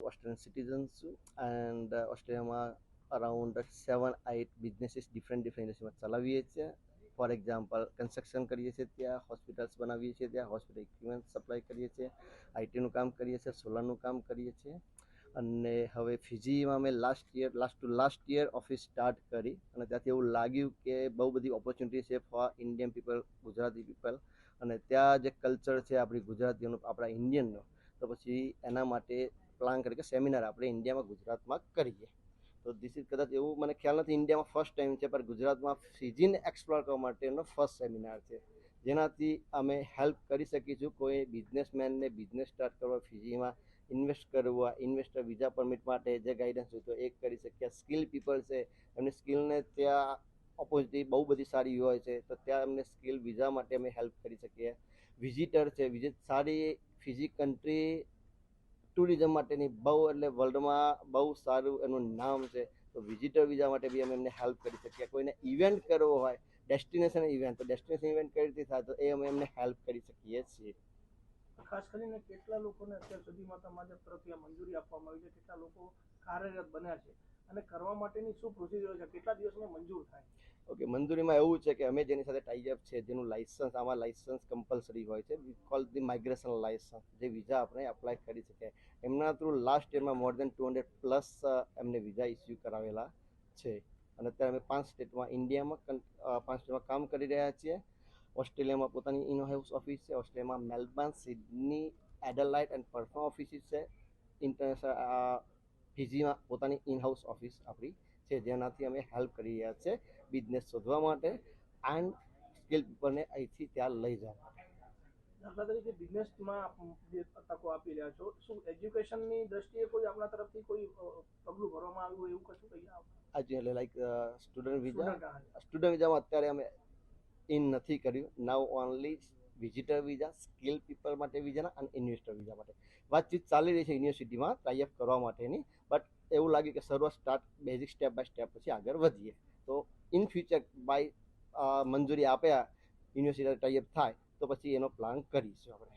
Australian citizens uh, ઓસ્ટ્રેલિયામાં around seven eight businesses different different ઇન્ડસ્ટ્રીમાં ચલાવીએ છીએ ફોર એક્ઝામ્પલ કન્સ્ટ્રક્શન કરીએ છીએ ત્યાં હોસ્પિટલ્સ બનાવીએ છીએ ત્યાં હોસ્પિટલ ઇક્વિપમેન્ટ સપ્લાય કરીએ છીએ આઈટીનું કામ કરીએ છીએ સોલારનું કામ કરીએ છીએ. અને હવે ફિજીમાં મેં last year last to last year office start કરી. અને ત્યાંથી એવું લાગ્યું કે બહુ બધી ઓપોર્ચ્યુનિટી છે for Indian people Gujarati people અને ત્યાં જે કલ્ચર છે આપણી ગુજરાતીઓનું આપણા ઇન્ડિયનનું તો પછી એના માટે પ્લાન કરી કે સેમિનાર આપણે ઇન્ડિયામાં ગુજરાતમાં કરીએ. તો ધીસ ઇઝ કદાચ એવું મને ખ્યાલ નથી ઇન્ડિયામાં ફર્સ્ટ ટાઈમ છે, પણ ગુજરાતમાં ફિજીને એક્સપ્લોર કરવા માટેનો ફર્સ્ટ સેમિનાર છે. જેનાથી અમે હેલ્પ કરી શકીશું. કોઈ બિઝનેસમેનને બિઝનેસ સ્ટાર્ટ કરવા ફિઝીમાં ઇન્વેસ્ટ કરવા ઇન્વેસ્ટર વિઝા પરમિટ માટે જે ગાઈડન્સ હોય તો એ કરી શકીએ. સ્કિલ પીપલ છે, એમની સ્કિલને ત્યાં ઓપોઝિટી બહુ બધી સારી હોય છે, તો ત્યાં એમને સ્કિલ વિઝા માટે અમે હેલ્પ કરી શકીએ. વિઝિટર છે વિઝિટ સારી ફિઝી કન્ટ્રી ટુરિઝમ માટેની બહુ એટલે વર્લ્ડમાં બહુ સારું એનું નામ છે. તો વિઝિટર વિઝા માટે બી અમે એમને હેલ્પ કરી શકીએ. કોઈને ઇવેન્ટ કરવો હોય ડેસ્ટિનેશન ઇવેન્ટ તો ડેસ્ટિનેશન ઇવેન્ટ કઈ રીતે થાય, તો એ અમે એમને હેલ્પ કરી શકીએ છીએ. ખાસ કરીને કેટલા લોકોને અત્યાર સુધીમાં તમારા તરફથી આ મંજૂરી આપવામાં આવી છે, કેટલા લોકો કાર્યરત બન્યા છે, અને કરવા માટેની શું પ્રોસિજર છે, કેટલા દિવસમાં મંજૂર થાય? ઓકે મંજૂરીમાં એવું છે કે અમે જેની સાથે ટાઈઅપ છે, જેનું લાઇસન્સ આમાં લાઇસન્સ કમ્પલસરી હોય છે કોલ ધી માઇગ્રેશન લાઇસન્સ જે વિઝા આપણે એપ્લાય કરી શકીએ. એમના through last યરમાં more than two hundred plus એમને વિઝા ઇસ્યુ કરાવેલા છે. અને અત્યારે અમે પાંચ સ્ટેટમાં ઇન્ડિયામાં પાંચ સ્ટેટમાં કામ કરી રહ્યા છીએ. ઓસ્ટ્રેલિયામાં પોતાની ઇન હાઉસ ઓફિસ છે, ઓસ્ટ્રેલિયામાં Melbourne, Sydney Adelaide and perform offices છે. ઇન્ટરનેશનલ ફિજીમાં પોતાની ઇન હાઉસ ઓફિસ આપણી છે જેનાથી અમે હેલ્પ કરી રહ્યા છે બિઝનેસ શોધવા માટે એન્ડ સ્કિલ પીપલને અહીંથી ત્યાં લઈ જવા માટે. દાખલા તરીકે બિઝનેસમાં જે તકો આપી રહ્યા છો શું એજ્યુકેશનની દ્રષ્ટિએ કોઈ આપણા તરફથી કોઈ પગલું ભરવામાં આવ્યું હોય એવું કશું કહીએ આજે એટલે લાઈક સ્ટુડન્ટ વિઝા સ્ટુડન્ટ વિઝામાં અત્યારે અમે ઇન નથી કર્યું. Now only visitor visa skill people માટે વિઝાના અને ઇન્વેસ્ટર વિઝા માટે. વાતચીત ચાલી રહી છે યુનિવર્સિટીમાં ટાઈઅપ કરવા માટેની બટ એવું લાગ્યું કે શરૂઆત start basic step by step પછી આગળ વધીએ. તો ઇન ફ્યુચર બાય મંજૂરી આપ્યા યુનિવર્સિટી ટાઈઅપ થાય, તો પછી એનો પ્લાન કરીશું આપણે.